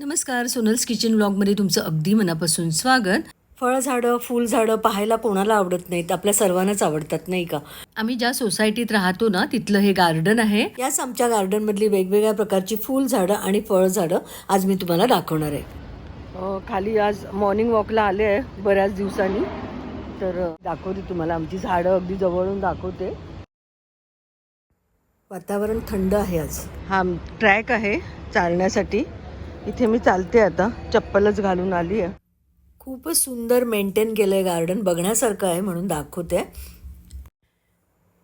नमस्कार सोनल्स किचन ब्लॉगमध्ये तुमचं अगदी मनापासून स्वागत. फळझाडं फुलझाडं पाहायला कोणाला आवडत नाहीत? आपल्या सर्वांनाच आवडतात नाही का? आम्ही ज्या सोसायटीत राहतो ना तिथलं हे गार्डन आहे. याच आमच्या गार्डनमधली वेगवेगळ्या प्रकारची फुलझाडं आणि फळझाडं आज मी तुम्हाला दाखवणार आहे. खाली आज मॉर्निंग वॉकला आले आहे बऱ्याच दिवसांनी. तर दाखवते तुम्हाला आमची झाडं अगदी जवळून दाखवते. वातावरण थंड आहे आज. हा ट्रॅक आहे चालण्यासाठी. इथे मी चालते आता. चप्पलच घालून आली आहे. खूपच सुंदर मेंटेन केलं आहे गार्डन बघण्यासारखं आहे म्हणून दाखवते.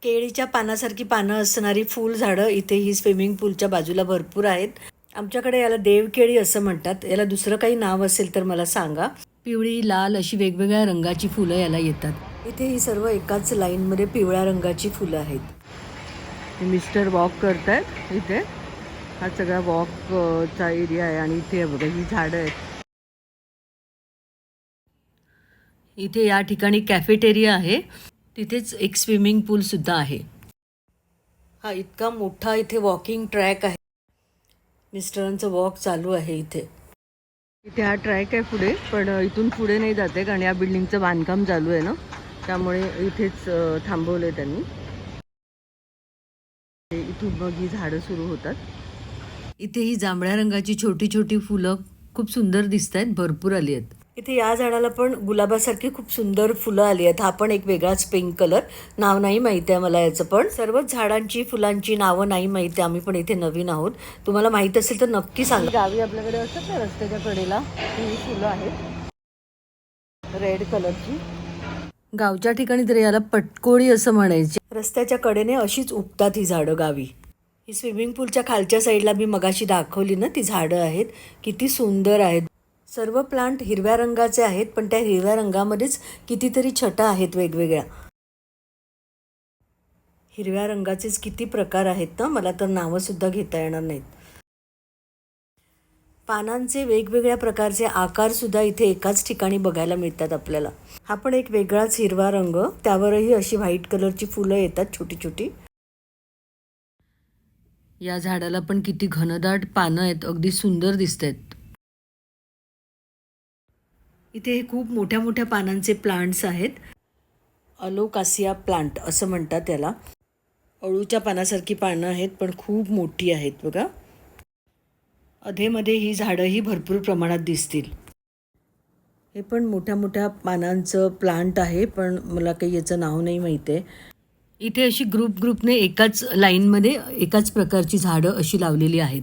केळीच्या पानासारखी पानं असणारी फुलझाडं इथे ही स्विमिंग पूलच्या बाजूला भरपूर आहेत. आमच्याकडे याला देवकेळी असं म्हणतात. याला दुसरं काही नाव असेल तर मला सांगा. पिवळी लाल अशी वेगवेगळ्या रंगाची फुलं याला येतात. इथे ही सर्व एकाच लाईनमध्ये पिवळ्या रंगाची फुलं आहेत. मिस्टर वॉक करतायत इथे. हा सगळा वॉकचा एरिया आहे आणि इथे बघा ही झाडं आहेत. इथे या ठिकाणी कॅफेटेरिया आहे. तिथेच एक स्विमिंग पूल सुद्धा आहे. हा इतका मोठा इथे वॉकिंग ट्रॅक आहे. मिस्टरांचं वॉक चालू आहे इथे. इथे हा ट्रॅक आहे पुढे पण इथून पुढे नाही जाते कारण या बिल्डिंगचं बांधकाम चालू आहे ना. त्यामुळे इथेच थांबवलं आहे त्यांनी. इथून मग ही झाडं सुरू होतात. इथे ही जांभळ्या रंगाची छोटी छोटी फुलं खूप सुंदर दिसत आहेत भरपूर आली आहेत. इथे या झाडाला पण गुलाबासारखी खूप सुंदर फुलं आली आहेत. हा पण एक वेगळाच पिंक कलर नाव नाही माहिती आहे मला याचं पण. सर्वच झाडांची फुलांची नावं नाही माहिती. आम्ही पण इथे नवीन आहोत. तुम्हाला माहीत असेल तर नक्की सांगा. गावी आपल्याकडे असतात ना रस्त्याच्या कडेला. ही फुलं आहेत. रेड कलरची गावच्या ठिकाणी तर याला पटकोळी असं म्हणायचे. रस्त्याच्या कडेने अशीच उगतात ही झाडं गावी. ही स्विमिंग पूलच्या खालच्या साईडला मी मगाशी दाखवली ना ती झाडं आहेत. किती सुंदर आहेत. सर्व प्लांट हिरव्या रंगाचे आहेत पण त्या हिरव्या रंगामध्येच कितीतरी छटा आहेत वेगवेगळ्या. हिरव्या रंगाचेच किती प्रकार आहेत ना मला तर नावंसुद्धा घेता येणार नाहीत. पानांचे वेगवेगळ्या प्रकारचे आकारसुद्धा इथे एकाच ठिकाणी बघायला मिळतात आपल्याला. हा पण एक वेगळाच हिरवा रंग त्यावरही अशी व्हाईट कलरची फुलं येतात छोटी छोटी या झाडाला पण किती घनदाट पानं आहेत अगदी सुंदर दिसत आहेत इथे हे खूप मोठ्या मोठ्या पानांचे प्लांट्स आहेत. अलोकासिया प्लांट असं म्हणतात त्याला. अळूच्या पानासारखी पानं आहेत पण खूप मोठी आहेत बघा. अधेमध्ये ही झाडंही भरपूर प्रमाणात दिसतील. हे पण मोठ्या मोठ्या पानांचं प्लांट आहे पण मला काही याचं नाव नाही माहीत आहे. इथे अशी ग्रुप ग्रुपने एकाच लाईनमध्ये एकाच प्रकारची झाडं अशी लावलेली आहेत.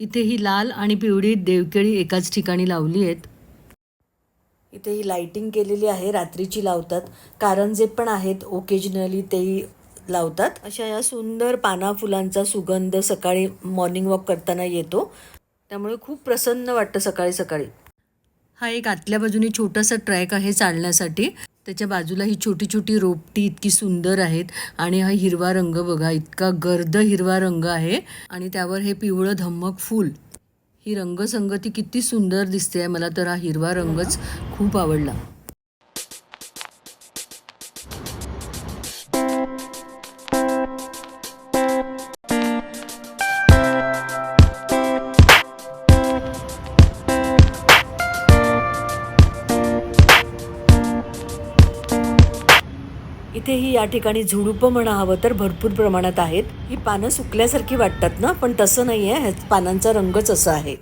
इथे ही लाल आणि पिवळी देवकेळी एकाच ठिकाणी लावली आहेत. इथे ही लाइटिंग केलेली आहे रात्रीची लावतात. कारंजे पण आहेत ओकेजनली तेही लावतात. अशा या सुंदर पाना फुलांचा सुगंध सकाळी मॉर्निंग वॉक करताना येतो. त्यामुळे खूप प्रसन्न वाटतं सकाळी सकाळी. हा एक आतल्या बाजूने छोटासा ट्रॅक आहे चालण्यासाठी. त्याच्या बाजूला ही छोटी छोटी रोपटी इतकी सुंदर आहेत. आणि हा हिरवा रंग बघा इतका गर्द हिरवा रंग आहे. आणि त्यावर हे पिवळं धम्मक फूल. ही रंगसंगती किती सुंदर दिसते आहे मला तर हा हिरवा रंगच खूप आवडला. इथेही या ठिकाणी झुडुपं म्हणा हवं तर भरपूर प्रमाणात आहेत. ही पानं सुकल्यासारखी वाटतात ना पण तसं नाही आहे. ह्या पानांचा रंगच असा आहे.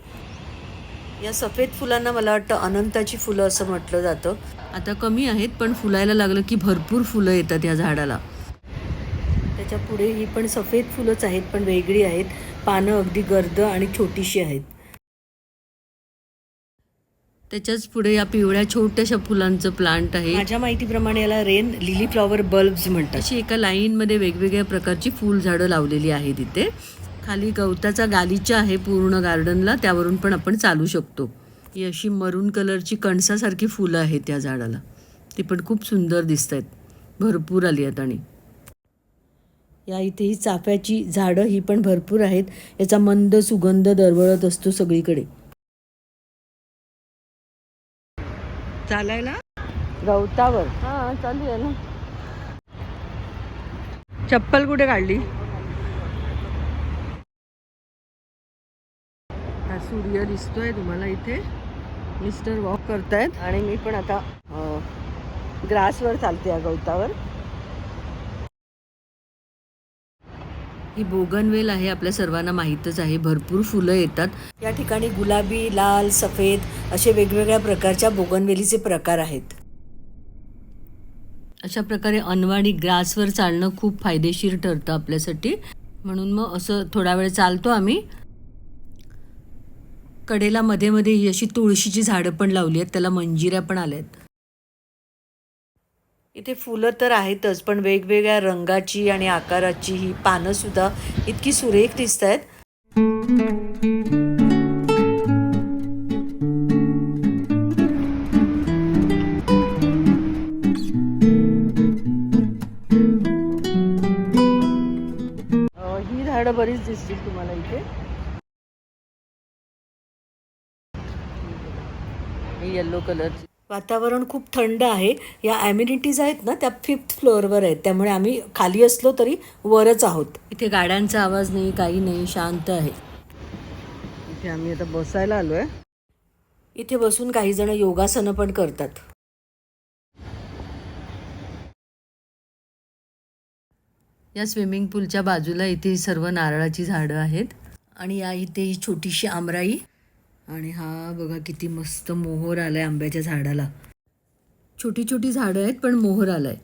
या सफेद फुलांना मला वाटतं अनंताची फुलं असं म्हटलं जातं. आता कमी आहेत पण फुलायला लागलं की भरपूर फुलं येतात या झाडाला. त्याच्या पुढे ही पण सफेद फुलंच आहेत पण वेगळी आहेत. पानं अगदी गर्द आणि छोटीशी आहेत. त्याच्याच पुढे या पिवळ्या छोट्याशा फुलांचं प्लांट आहे. माझ्या माहितीप्रमाणे याला रेन लिली फ्लॉवर बल्ब्स म्हणतात. अशी एका लाईनमध्ये वेगवेगळ्या प्रकारची फुल झाडं लावलेली आहेत इथे. खाली गवताचा गालीचा आहे पूर्ण गार्डनला त्यावरून पण आपण चालू शकतो. ही अशी मरून कलरची कणसासारखी फुलं आहेत या झाडाला. ती पण खूप सुंदर दिसत आहेत भरपूर आली आहेत आणि. या इथे ही चाफ्याची झाडं ही पण भरपूर आहेत. याचा मंद सुगंध दरवळत असतो सगळीकडे. चालायला? गवतावर. हा चालू आहे ना. चप्पल कुठे काढली? हा सूर्य दिसतोय तुम्हाला इथे. मिस्टर वॉक करतायत. आणि मी पण आता ग्रासवर चालते या गवतावर. ही बोगनवेल आहे आपल्या सर्वांना माहीतच आहे. भरपूर फुलं येतात. या ठिकाणी गुलाबी लाल सफेद असे वेगवेगळ्या प्रकारच्या बोगनवेलीचे प्रकार आहेत. अशा प्रकारे अनवाणी ग्रासवर चालणं खूप फायदेशीर ठरतं आपल्यासाठी. म्हणून मग असं थोडा वेळ चालतो आम्ही. कडेला मध्ये मध्ये ही अशी तुळशीची झाडं पण लावली आहेत त्याला मंजिऱ्या पण आल्यात. इथे फुलं तर आहेतच पण वेगवेगळ्या रंगाची आणि आकाराची ही पानं सुद्धा इतकी सुरेख दिसत आहेत. अं, ही झाडं बरीच दिसतील तुम्हाला इथे. ही येल्लो कलरची वातावरण खूप थंड आहे. या ॲम्युनिटीज आहेत ना त्या फिफ्थ फ्लोअरवर आहेत. त्यामुळे आम्ही खाली असलो तरी वरच आहोत. इथे गाड्यांचा आवाज नाही काही नाही शांत आहे. इथे आम्ही आता बसायला आलोय. इथे बसून काही जण योगासनं पण करतात. या स्विमिंग पूलच्या बाजूला इथे सर्व नारळाची झाडं आहेत. आणि या इथे ही छोटीशी आमराई. आणि हा बघा किती मस्त मोहर आलाय आंब्याच्या झाडाला. छोटी छोटी झाडं आहेत पण मोहर आलाय.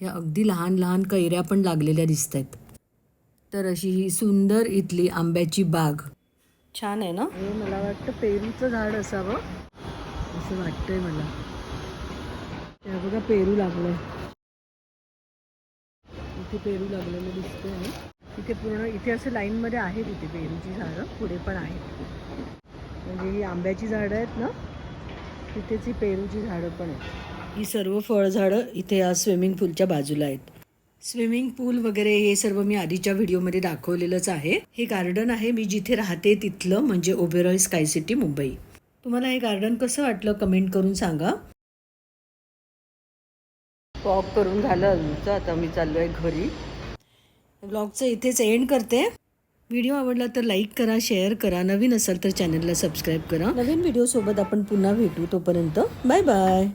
या अगदी लहान लहान कैऱ्या पण लागलेल्या दिसत आहेत तर अशी ही सुंदर इथली आंब्याची बाग. छान आहे ना? हे मला वाटतं पेरूचं झाड असावं. असं वाटतंय मला. त्या बघा पेरू लागलंय. इथे पेरू लागलेलं दिसतंय. इथे पूर्ण इथे असं लाईनमध्ये आहेत इथे पेरूची झाडं. पुढे पण आहेत. म्हणजे ही आंब्याची झाडं आहेत ना तिथेच ही पेरूची झाडं पण आहेत. ही सर्व फळझाडं इथे या स्विमिंग पूलच्या बाजूला आहेत. स्विमिंग पूल वगैरे हे सर्व मी आधीच्या व्हिडिओमध्ये दाखवलेलंच आहे. हे गार्डन आहे मी जिथे राहते तिथलं म्हणजे ओबेरॉय स्काय सिटी मुंबई. तुम्हाला हे गार्डन कसं वाटलं कमेंट करून सांगा. वॉक करून झालं आमचं आता मी चाललो आहे घरी ब्लॉगचं इथेच एंड करते. व्हिडिओ आवडला तर लाईक करा शेअर करा. नवीन असाल तर चॅनलला सबस्क्राईब करा. नवीन व्हिडिओसोबत आपण पुन्हा भेटू तोपर्यंत. Bye bye.